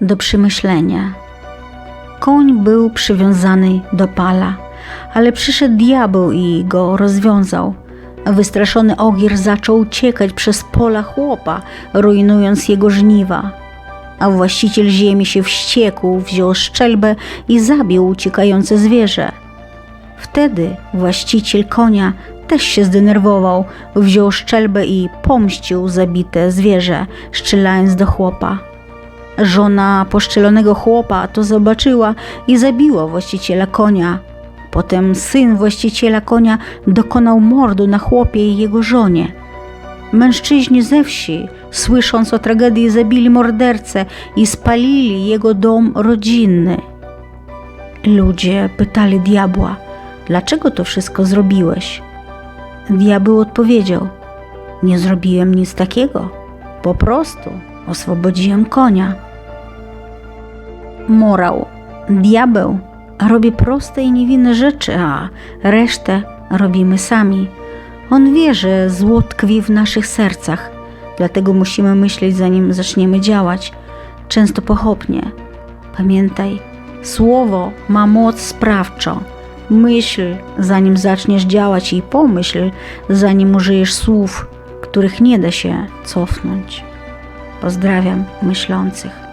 do przemyślenia. Koń był przywiązany do pala, ale przyszedł diabeł i go rozwiązał. Wystraszony ogier zaczął uciekać przez pola chłopa, rujnując jego żniwa. A właściciel ziemi się wściekł, wziął szczelbę i zabił uciekające zwierzę. Wtedy właściciel konia też się zdenerwował, wziął szczelbę i pomścił zabite zwierzę, strzelając do chłopa. Żona poszczelonego chłopa to zobaczyła i zabiła właściciela konia. Potem syn właściciela konia dokonał mordu na chłopie i jego żonie. Mężczyźni ze wsi, słysząc o tragedii, zabili mordercę i spalili jego dom rodzinny. Ludzie pytali diabła, dlaczego to wszystko zrobiłeś? Diabeł odpowiedział: Nie zrobiłem nic takiego, po prostu oswobodziłem konia. Morał: Diabeł robi proste i niewinne rzeczy, a resztę robimy sami. On wie, że zło tkwi w naszych sercach, dlatego musimy myśleć, zanim zaczniemy działać, często pochopnie. Pamiętaj, słowo ma moc sprawczą. Myśl, zanim zaczniesz działać, i pomyśl, zanim użyjesz słów, których nie da się cofnąć. Pozdrawiam myślących.